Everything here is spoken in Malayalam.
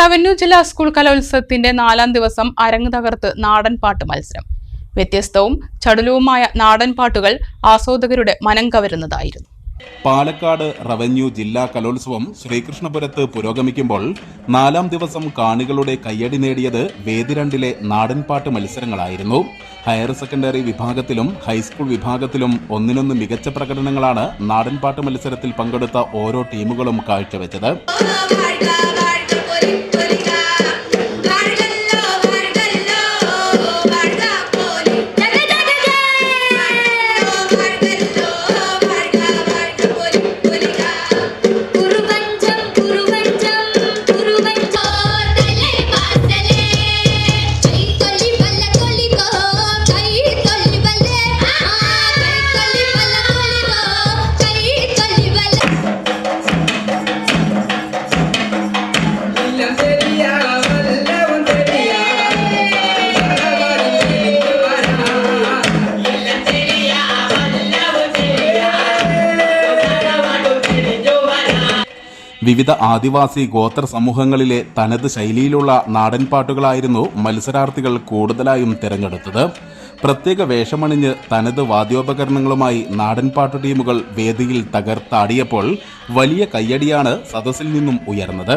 റവന്യൂ ജില്ലാ സ്കൂൾ കലോത്സവത്തിന്റെ നാലാം ദിവസം അരങ്ങ് തകർത്ത് നാടൻ പാട്ട് മത്സരം. വ്യത്യസ്തവും ചടുലവുമായ നാടൻ പാട്ടുകൾ ആസ്വാദകരുടെ മനം കവരുന്നതായിരുന്നു. പാലക്കാട് റവന്യൂ ജില്ലാ കലോത്സവം ശ്രീകൃഷ്ണപുരത്ത് പുരോഗമിക്കുമ്പോൾ നാലാം ദിവസം കാണികളുടെ കയ്യടി നേടിയത് വേദി രണ്ടിലെ നാടൻപാട്ട് മത്സരങ്ങളായിരുന്നു. ഹയർ സെക്കൻഡറി വിഭാഗത്തിലും ഹൈസ്കൂൾ വിഭാഗത്തിലും ഒന്നിനൊന്ന് മികച്ച പ്രകടനങ്ങളാണ് നാടൻപാട്ട് മത്സരത്തിൽ പങ്കെടുത്ത ഓരോ ടീമുകളും കാഴ്ചവെച്ചത്. വിവിധ ആദിവാസി ഗോത്ര സമൂഹങ്ങളിലെ തനത് ശൈലിയിലുള്ള നാടൻപാട്ടുകളായിരുന്നു മത്സരാർത്ഥികൾ കൂടുതലായും തിരഞ്ഞെടുത്തത്. പ്രത്യേക വേഷമണിഞ്ഞ് തനത് വാദ്യോപകരണങ്ങളുമായി നാടൻപാട്ട് ടീമുകൾ വേദിയിൽ തകർത്താടിയപ്പോൾ വലിയ കയ്യടിയാണ് സദസ്സിൽ നിന്നും ഉയർന്നത്.